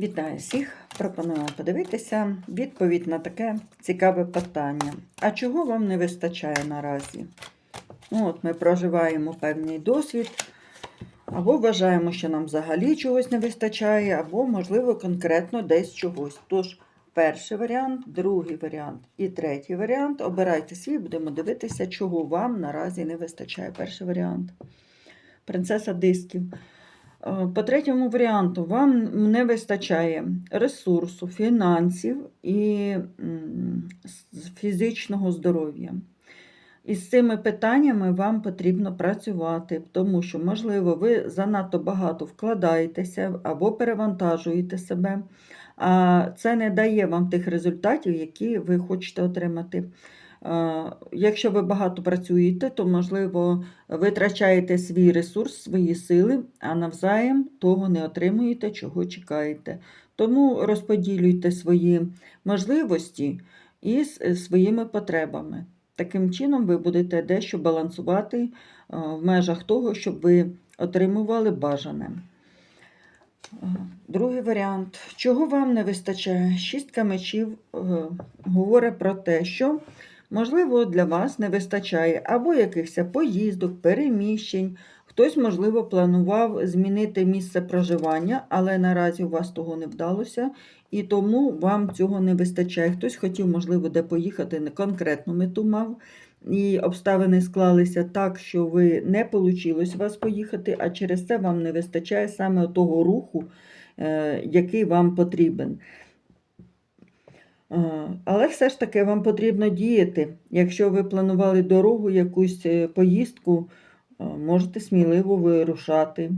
Вітаю всіх! Пропоную подивитися відповідь на таке цікаве питання. А чого вам не вистачає наразі? Ну, от Ми проживаємо певний досвід, або вважаємо, що нам взагалі чогось не вистачає, або, можливо, конкретно десь чогось. Тож, перший варіант, другий варіант і третій варіант. Обирайте свій, будемо дивитися, чого вам наразі не вистачає. Перший варіант. Принцеса дисків. Е, По третьому варіанту вам не вистачає ресурсу, фінансів і фізичного здоров'я. І з цими питаннями вам потрібно працювати, тому що, можливо, ви занадто багато вкладаєтеся або перевантажуєте себе, а це не дає вам тих результатів, які ви хочете отримати. Е, Якщо ви багато працюєте, то, можливо, витрачаєте свій ресурс, свої сили, а навзаєм того не отримуєте, чого чекаєте. Тому розподілюйте свої можливості із е, своїми потребами. Таким чином, ви будете дещо балансувати е, в межах того, щоб ви отримували бажане. Другий варіант. Чого вам не вистачає? Шістка мечів говорить про те, що Можливо, для вас не вистачає або якихось поїздок, переміщень. Хтось, можливо, планував змінити місце проживання, але наразі у вас того не вдалося, і тому вам цього не вистачає. Хтось хотів, можливо, де поїхати, не конкретну мету мав, і обставини склалися так, що ви не вийшло вас поїхати, а через це вам не вистачає саме того руху, е, який вам потрібен. Але все ж таки вам потрібно діяти. Якщо ви планували дорогу, якусь е, поїздку, можете сміливо вирушати.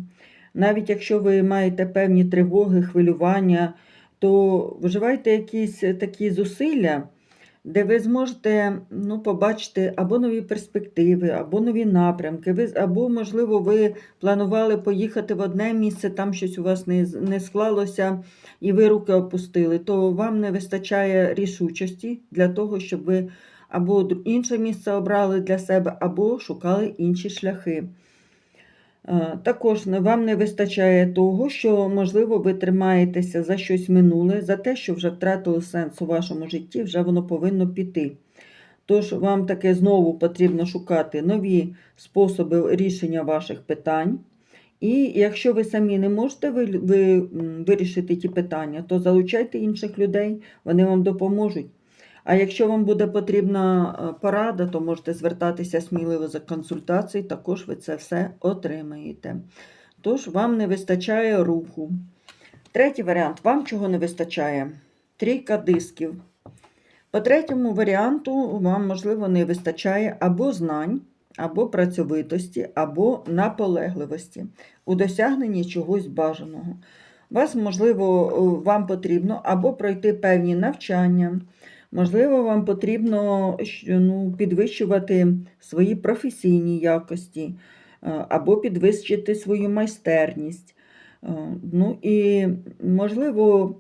Навіть якщо ви маєте певні тривоги, хвилювання, то вживайте якісь такі зусилля, де ви зможете ну, побачити або нові перспективи, або нові напрямки, ви, або, можливо, ви планували поїхати в одне місце, там щось у вас не, не склалося і ви руки опустили, то вам не вистачає рішучості для того, щоб ви або інше місце обрали для себе, або шукали інші шляхи. Також вам не вистачає того, що, можливо, ви тримаєтеся за щось минуле, за те, що вже втратило сенс у вашому житті, вже воно повинно піти. Тож вам таке знову потрібно шукати нові способи рішення ваших питань. І якщо ви самі не можете ви, ви, вирішити ті питання, то залучайте інших людей, вони вам допоможуть. А якщо вам буде потрібна е, порада, то можете звертатися сміливо за консультацією, також ви це все отримаєте. Тож вам не вистачає руху. Третій варіант. Вам чого не вистачає? Трійка дисків. По третьому варіанту вам, можливо, не вистачає або знань, або працьовитості, або наполегливості у досягненні чогось бажаного. Вас, можливо, е, вам потрібно або пройти певні навчання, можливо, вам потрібно ну, підвищувати свої професійні якості, е, або підвищити свою майстерність. Е, Ну і, можливо,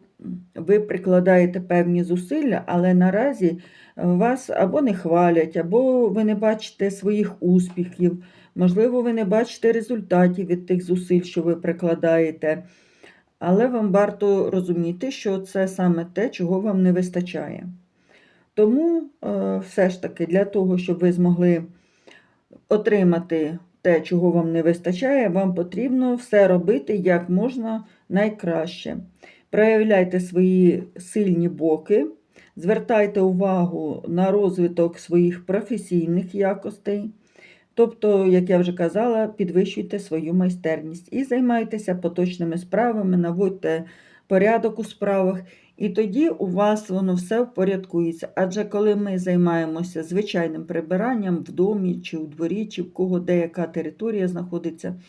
ви прикладаєте певні зусилля, але наразі е, вас або не хвалять, або ви не бачите своїх успіхів, можливо, ви не бачите результатів від тих зусиль, що ви прикладаєте. Але вам варто розуміти, що це саме те, чого вам не вистачає. Тому е, все ж таки для того, щоб ви змогли отримати те, чого вам не вистачає, вам потрібно все робити як можна найкраще. Проявляйте свої сильні боки, звертайте увагу на розвиток своїх професійних якостей. Тобто, як я вже казала, підвищуйте свою майстерність і займайтеся поточними справами, наводьте порядок у справах, і тоді у вас воно все впорядкується. Адже коли ми займаємося звичайним прибиранням в домі чи у дворі, чи в кого деяка територія знаходиться,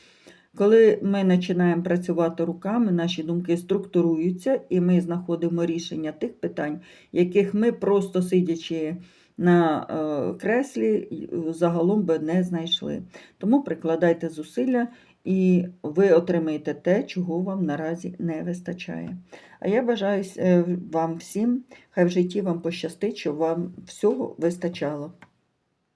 коли ми починаємо працювати руками, наші думки структуруються, і ми знаходимо рішення тих питань, яких ми просто сидячи на е, креслі, загалом би не знайшли. Тому прикладайте зусилля, і ви отримаєте те, чого вам наразі не вистачає. А я бажаю е, вам всім, хай в житті вам пощастить, щоб вам всього вистачало.